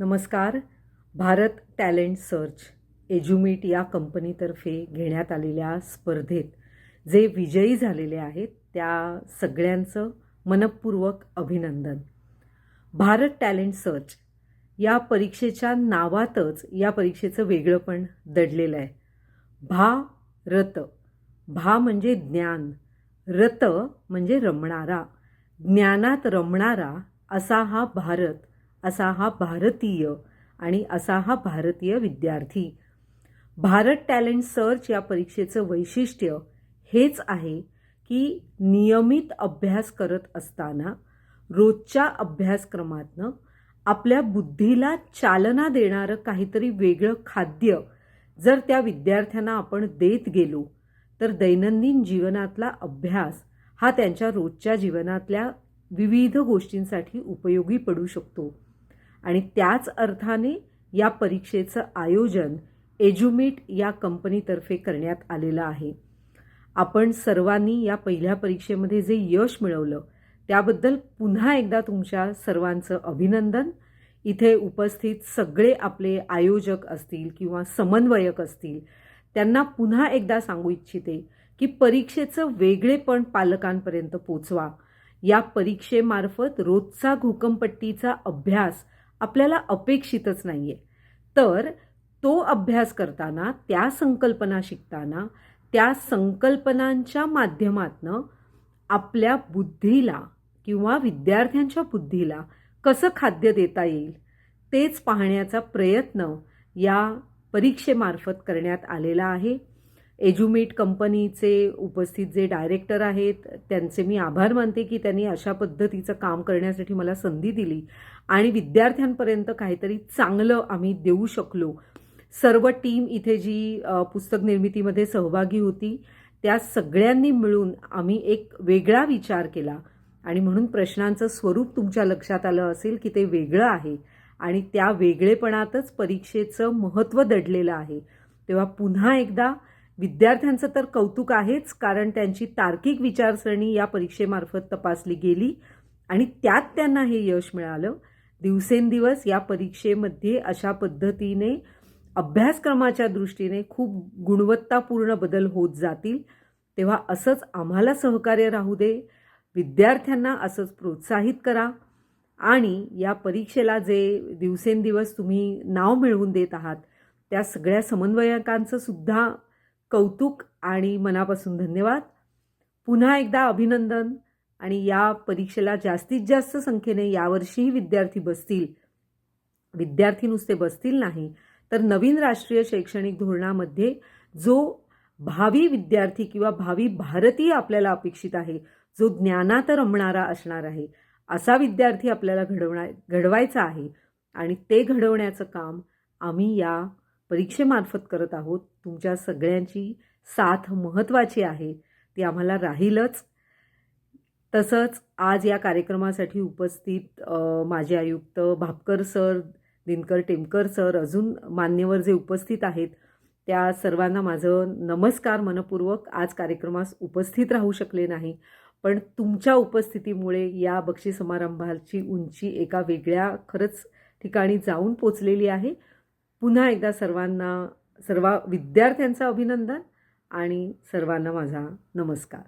नमस्कार. Bharat talent search एज्युमीट या कंपनीतर्फे घेण्यात आलेल्या स्पर्धेत जे विजयी झालेले आहेत त्या सगळ्यांचं मनपूर्वक अभिनंदन. भारत टॅलेंट सर्च या परीक्षेच्या नावातच या परीक्षेचं वेगळंपण दडलेलं आहे. भा रत. भा म्हणजे ज्ञान. रत म्हणजे रमणारा. ज्ञानात रमणारा असा हा भारत असा हा भारतीय आणि असा हा भारतीय विद्यार्थी. भारत टॅलेंट सर्च या परीक्षेचं वैशिष्ट्य हेच आहे की नियमित अभ्यास करत असताना रोजच्या अभ्यासक्रमातनं आपल्या बुद्धीला चालना देणारं काहीतरी वेगळं खाद्य जर त्या विद्यार्थ्यांना आपण देत गेलो तर दैनंदिन जीवनातला अभ्यास हा त्यांच्या रोजच्या जीवनातल्या विविध गोष्टींसाठी उपयोगी पडू शकतो. आणि त्याच अर्थाने या परीक्षेचं आयोजन एज्युमिट या कंपनीतर्फे करण्यात आलेलं आहे. आपण सर्वांनी या पहिल्या परीक्षेमध्ये जे यश मिळवलं त्याबद्दल पुन्हा एकदा तुमच्या सर्वांचं अभिनंदन. इथे उपस्थित सगळे आपले आयोजक असतील किंवा समन्वयक असतील त्यांना पुन्हा एकदा सांगू इच्छिते की परीक्षेचं वेगळेपण पालकांपर्यंत पोचवा. या परीक्षेमार्फत रोजचा घोकंपट्टीचा अभ्यास आपल्याला अपेक्षितच नाही आहे तर तो अभ्यास करताना त्या संकल्पना शिकताना त्या संकल्पनांच्या माध्यमातनं आपल्या बुद्धीला किंवा विद्यार्थ्यांच्या बुद्धीला कसं खाद्य देता येईल तेच पाहण्याचा प्रयत्न या परीक्षेमार्फत करण्यात आलेला आहे. एज्युमेट कंपनीचे उपस्थित जे डायरेक्टर आहेत त्यांचे मी आभार मानते की त्यांनी अशा पद्धतीचं काम करण्यासाठी मला संधी दिली आणि विद्यार्थ्यांपर्यंत काहीतरी चांगलं आम्ही देऊ शकलो. सर्व टीम इथे जी पुस्तक निर्मितीमध्ये सहभागी होती त्या सगळ्यांनी मिळून आम्ही एक वेगळा विचार केला. आणि म्हणून प्रश्नांचं स्वरूप तुमच्या लक्षात आलं असेल की ते वेगळं आहे आणि त्या वेगळेपणातच परीक्षेचं महत्त्व दडलेलं आहे. तेव्हा पुन्हा एकदा विद्यार्थ्यांचं तर कौतुक आहेच कारण त्यांची तार्किक विचारसरणी या परीक्षेमार्फत तपासली गेली आणि त्यात त्यांना हे यश मिळालं. दिवसेंदिवस या परीक्षेमध्ये अशा पद्धतीने अभ्यासक्रमाच्या दृष्टीने खूप गुणवत्तापूर्ण बदल होत जातील. तेव्हा असंच आम्हाला सहकार्य राहू दे विद्यार्थ्यांना असंच प्रोत्साहित करा आणि या परीक्षेला जे दिवसेंदिवस तुम्ही नाव मिळवून देत आहात त्या सगळ्या समन्वयकांचं सुद्धा कौतुक आणि मनापासून धन्यवाद. पुन्हा एकदा अभिनंदन आणि या परीक्षेला जास्तीत जास्त संख्येने यावर्षीही विद्यार्थी बसतील. विद्यार्थी नुसते बसतील नाही तर नवीन राष्ट्रीय शैक्षणिक धोरणामध्ये जो भावी विद्यार्थी किंवा भावी भारतीय आपल्याला अपेक्षित आहे जो ज्ञानात रमणारा असणार आहे असा विद्यार्थी आपल्याला घडवणा घडवायचा आहे. आणि ते घडवण्याचं काम आम्ही या परीक्षेमार्फत करत आहोत. तुमच्या सगळ्यांची साथ महत्त्वाची आहे ती आम्हाला राहीलच. तसंच आज या कार्यक्रमासाठी उपस्थित माझे माजी आयुक्त भापकर सर दिनकर टेमकर सर अजून मान्यवर जे उपस्थित आहेत त्या सर्वांना माझं नमस्कार मनपूर्वक आज कार्यक्रमास उपस्थित राहू शकले नाही. पण तुमच्या उपस्थितीमुळे या बक्षी समारंभाची उंची एका वेगळ्या खरंच ठिकाणी जाऊन पोचलेली आहे. पुन्हा एकदा सर्वांना सर्व विद्यार्थ्यांचं अभिनंदन आणि सर्वांना माझा नमस्कार.